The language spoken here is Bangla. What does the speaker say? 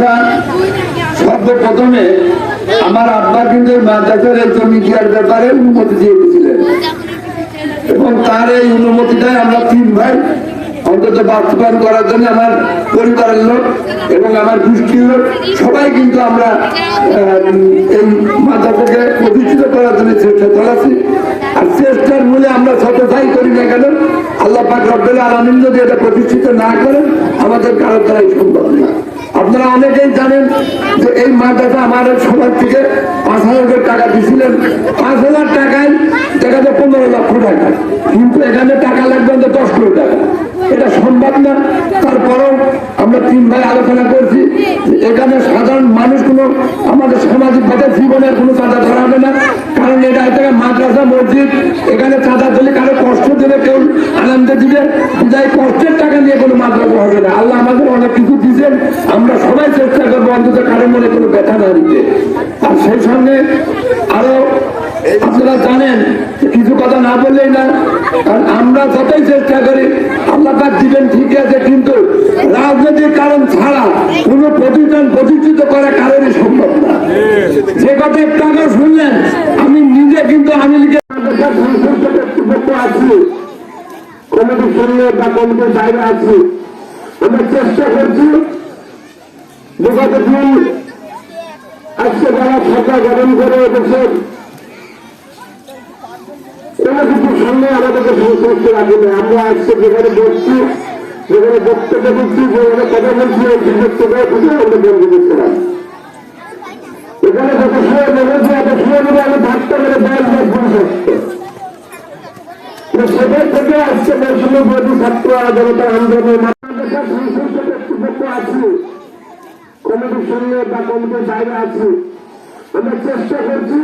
মাদ্রাসা সর্বপ্রথমে আমার আব্বা কিন্তু মাদ্রাসার এই জমি দেওয়ার ব্যাপারে অনুমতি দিয়ে দিয়েছিলেন। এবং তার এই অনুমতিটাই আমরা তিন ভাই অন্তত বাস্তবায়ন করার জন্য আমার পরিবারের লোক এবং আমার গোষ্ঠীর লোক সবাই কিন্তু আমরা এই মাদ্রাসাকে প্রতিষ্ঠিত করার জন্য চেষ্টা চালাচ্ছি আর চেষ্টার মূলে আমরা শতথাই করি না কেন, আল্লাহ পাক রব্বুল আলমিন যদি এটা প্রতিষ্ঠিত না করেন, আমাদের কারোর দ্বারাই সম্ভব না আপনারা অনেকেই জানেন যে এই মাদ্রাসা আমার সবার থেকে পাঁচ হাজার টাকা দিয়েছিলেন। পাঁচ হাজার টাকায় দেখা যায় পনেরো লক্ষ টাকা। কিন্তু এখানে টাকা লাগবে আমাদের দশ কোটি টাকা। এটা সম্ভব না। তারপরেও আমরা তিন ভাই আলোচনা করছি এখানে সাধারণ মানুষ কোনো আমাদের সামাজিক ভাবে জীবনের কোনো চাঁদা ধরা হবে না। কারণ এটা থেকে মাদ্রাসা মসজিদ। এখানে চাঁদা দিলে কারও আনন্দ দিবে বিদায় কষ্টের টাকা নিয়ে কোনো মাদ্রাসা হবে না। আল্লাহ আমাদের অনেক কিছু দিয়েছেন আমরা সবাই চেষ্টা করব অন্তত কারও মনে কোনো ব্যথা না দিতে। আর সেই সঙ্গে আরও আপনারা জানেন কিছু কথা না বললেই না কারণ আমরা যতই চেষ্টা করি আল্লাহ পাক দিবেন ঠিকই আছে কিন্তু রাজনৈতিক কারণ ছাড়া কোনো প্রতিষ্ঠান প্রতিষ্ঠিত করা কারণই সম্ভব না। যে কথা আগে শুনলেন আমি নিজে কিন্তু আমি লিখে আছি কমিটির সঙ্গে বা কমিটির বাইরে আছি আমরা চেষ্টা করছি বিগত দিন আজকে যারা সরকার গঠন করে দেশের কোনো কিছুর সঙ্গে আমাদেরকে সংশ্লিষ্ট রাখি না আমরা আজকে যেখানে বসছি, যেখানে বক্তব্য দিচ্ছি যেখানে কথা বলছি, এই সুযোগ থেকে আমরা বন্ধু দিচ্ছিলাম এখানে থেকে আজকে বৈষম্য বিরোধী ছাত্র জনতা আন্দোলনের সংশ্লিষ্ট কর্তৃপক্ষ আছি। কমিটির সঙ্গে বা কমিটির বাইরে আছি। আমরা চেষ্টা করছি